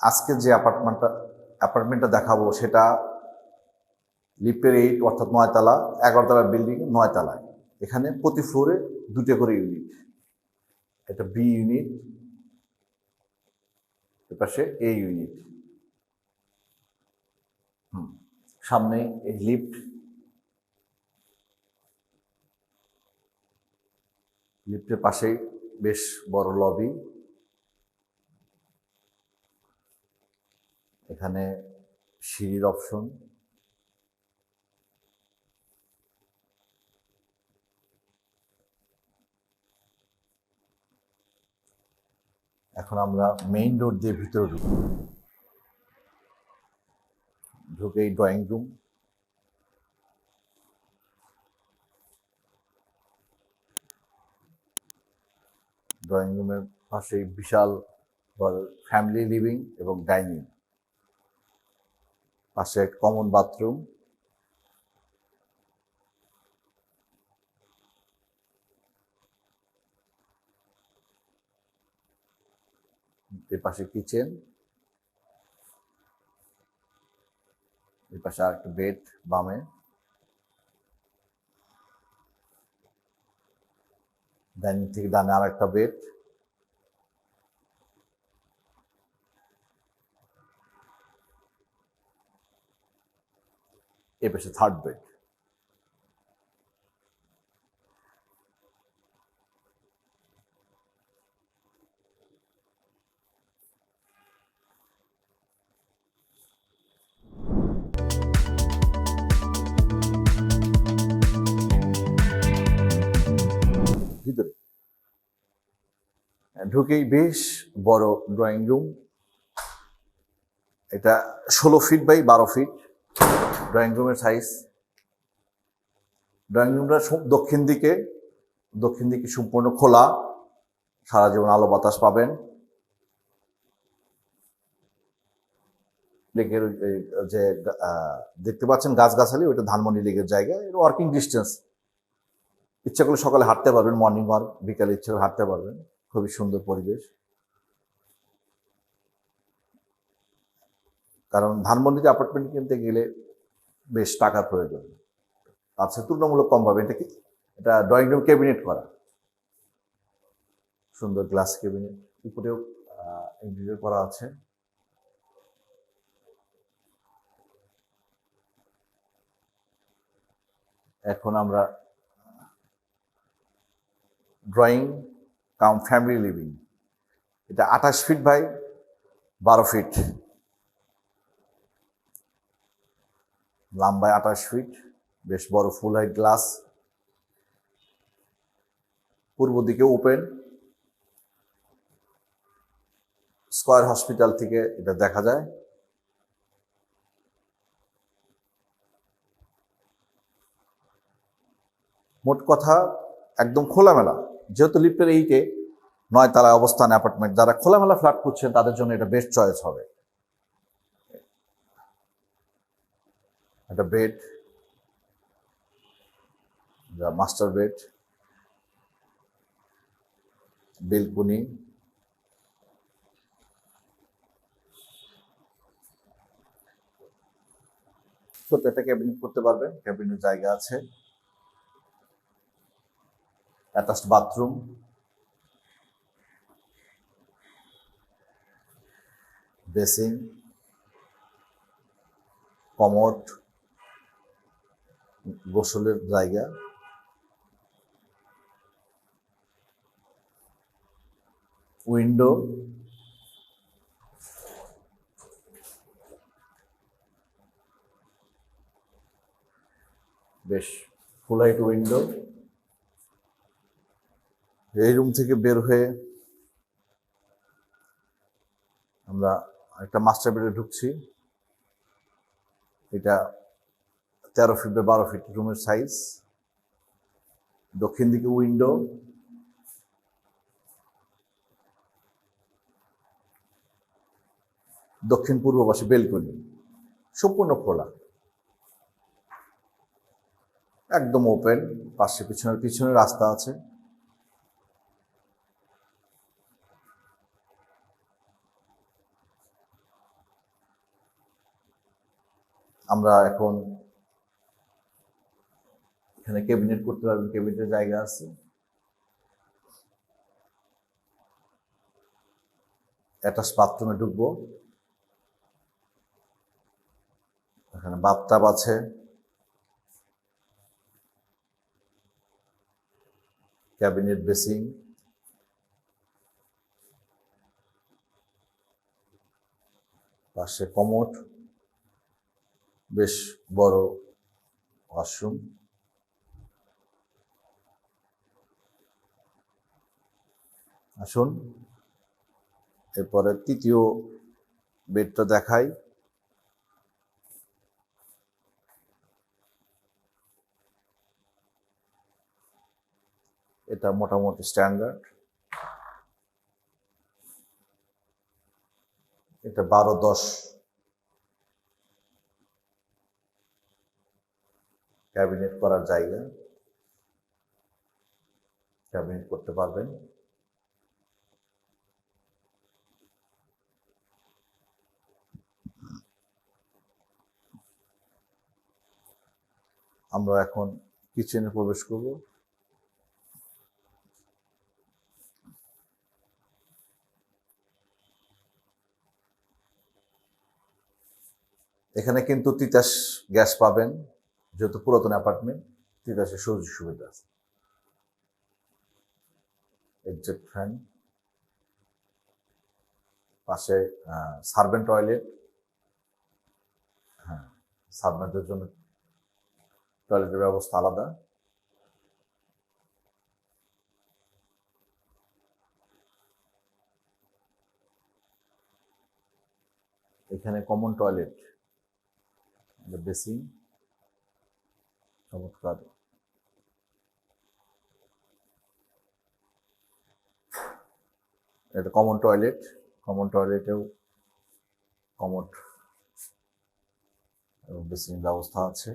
আজকে যে অ্যাপার্টমেন্টটা অ্যাপার্টমেন্টটা দেখাবো সেটা লিফটের এইট অর্থাৎ নয়তলা, এগারোতলা বিল্ডিং নয়তলায়। এখানে প্রতি ফ্লোরে দুটো করে ইউনিট এটা বি ইউনিট এপাশে এ ইউনিট হুম, সামনে এই লিফট লিফটের পাশেই বেশ বড় লবি এখানে সিঁড়ির অপশন। এখন আমরা মেইন রোড দিয়ে ভিতরে ঢুকব। ঢুকেই ড্রয়িং রুম ড্রয়িং রুমের পাশেই বিশাল ফ্যামিলি লিভিং এবং ডাইনিং পাশে কমন বাথরুম এর পাশে কিচেন এর পাশে আর একটা বেড বামে। ডাইনিং থেকে ডানে আর একটা বেড এ পাশে থার্ড বেড ঢুকেই বেশ বড় ড্রয়িং রুম এটা ষোলো ফিট বাই বারো ফিট ড্রয়িং রুমের সাইজ ড্রয়িং রুমটা দক্ষিণ দিকে। দক্ষিণ দিকে সম্পূর্ণ খোলা। সারা জীবন আলো বাতাস পাবেন। লেকের যে দেখতে পাচ্ছেন গাছগাছালি, ওইটা ধানমন্ডি লেকের জায়গা এটা ওয়ার্কিং ডিস্টেন্স ইচ্ছা করলে সকালে হাঁটতে পারবেন মর্নিং ওয়ার্ক বিকালে ইচ্ছা করে হাঁটতে পারবেন। খুবই সুন্দর পরিবেশ। কারণ ধানমন্ডিতে অ্যাপার্টমেন্ট কিনতে গেলে বেশ টাকার প্রয়োজন। তার সাথে তুলনামূলক কম পাবে এটা কি? এটা ড্রয়িং রুম ক্যাবিনেট করা। সুন্দর গ্লাস ক্যাবিনেট উপরেও ইন্টেরিয়র করা আছে। এখন আমরা ড্রয়িং কাম ফ্যামিলি লিভিং এটা আঠাশ ফিট বাই বারো ফিট লম্বায় আঠাশ ফিট বেশ বড় ফুল হাইট গ্লাস পূর্ব দিকে ওপেন স্কয়ার হসপিটাল থেকে এটা দেখা যায়। মোট কথা, একদম খোলামেলা। যেহেতু লিফটের এইটে নয় তালায় অবস্থান অ্যাপার্টমেন্ট যারা খোলামেলা ফ্ল্যাট খুঁজছেন, তাদের জন্য এটা বেস্ট চয়েস হবে। একটা বেড মাস্টার বেড বেলকুনি ছোট একটা ক্যাবিনেট করতে পারবেন ক্যাবিনেট জায়গা আছে। অ্যাটাচড বাথরুম বেসিং কমোড গোসলের জায়গা। উইন্ডো। বেশ ফুল হাইট উইন্ডো এই রুম থেকে বের হয়ে আমরা একটা মাস্টার বেডে ঢুকছি। এটা তেরো ফিট বা বারো ফিট রুমের সাইজ দক্ষিণ দিকে উইন্ডো দক্ষিণ পূর্ব পাশে বেলকনি সম্পূর্ণ খোলা। একদম ওপেন পাশে পিছনের পিছনে রাস্তা আছে। আমরা এখন এখানে ক্যাবিনেট করতে পারবেন, ক্যাবিনেটের জায়গা আছে। অ্যাটাচ বাথরুমে ঢুকবো। এখানে বাথটাব আছে। ক্যাবিনেট বেসিং পাশে কমোট বেশ বড় ওয়াশরুম। আসুন। এরপরে তৃতীয় বেডটা দেখাই। এটা মোটামুটি স্ট্যান্ডার্ড। এটা বারো দশ। ক্যাবিনেট করার জায়গা। ক্যাবিনেট করতে পারবেন। আমরা এখন কিচেনে প্রবেশ করব। এখানে কিন্তু তিতাস গ্যাস পাবেন, যেহেতু পুরাতন অ্যাপার্টমেন্ট, তিতাসের সুযোগ সুবিধা আছে। এক্সেট ফ্যান পাশে সার্ভেন্ট টয়লেট হ্যাঁ সার্ভেন্টের জন্য টয়লেটের ব্যবস্থা আলাদা। এখানে কমন টয়লেট বেসিং চমৎকার। এটা কমন টয়লেট কমন টয়লেটেও কমন এবং বেসিং ব্যবস্থা আছে।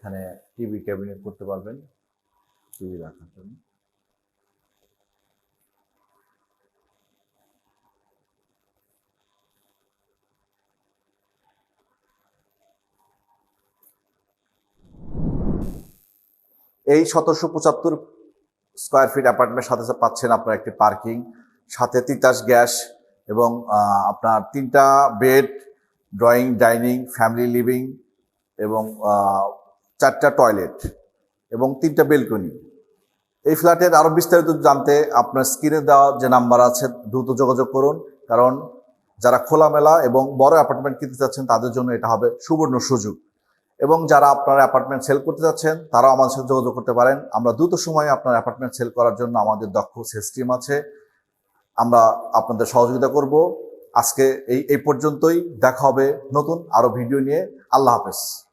এখানে টিভি ক্যাবিনেট করতে পারবেন, টিভি রাখার জন্য। এই সতেরোশো পঁচাত্তর স্কোয়ার ফিট অ্যাপার্টমেন্ট সাথে সাথে পাচ্ছেন আপনার একটি পার্কিং সাথে তিতাস গ্যাস এবং আপনার তিনটা bed drawing dining family living এবং চারটা টয়লেট এবং তিনটা বেলকনি এই ফ্ল্যাটের আরও বিস্তারিত জানতে আপনার স্ক্রিনে দেওয়া যে নাম্বার আছে, দ্রুত যোগাযোগ করুন। কারণ যারা খোলামেলা এবং বড় অ্যাপার্টমেন্ট কিনতে চাচ্ছেন, তাদের জন্য এটা হবে সুবর্ণ সুযোগ। এবং যারা আপনার অ্যাপার্টমেন্ট সেল করতে যাচ্ছেন তারাও আমাদের সাথে যোগাযোগ করতে পারেন। আমরা দ্রুত সময়ে আপনার অ্যাপার্টমেন্ট সেল করার জন্য আমাদের দক্ষ সেলস টিম আছে। আমরা আপনাদের সহযোগিতা করব। আজকে এই এই পর্যন্তই। দেখা হবে নতুন আরও ভিডিও নিয়ে। আল্লাহ হাফেজ।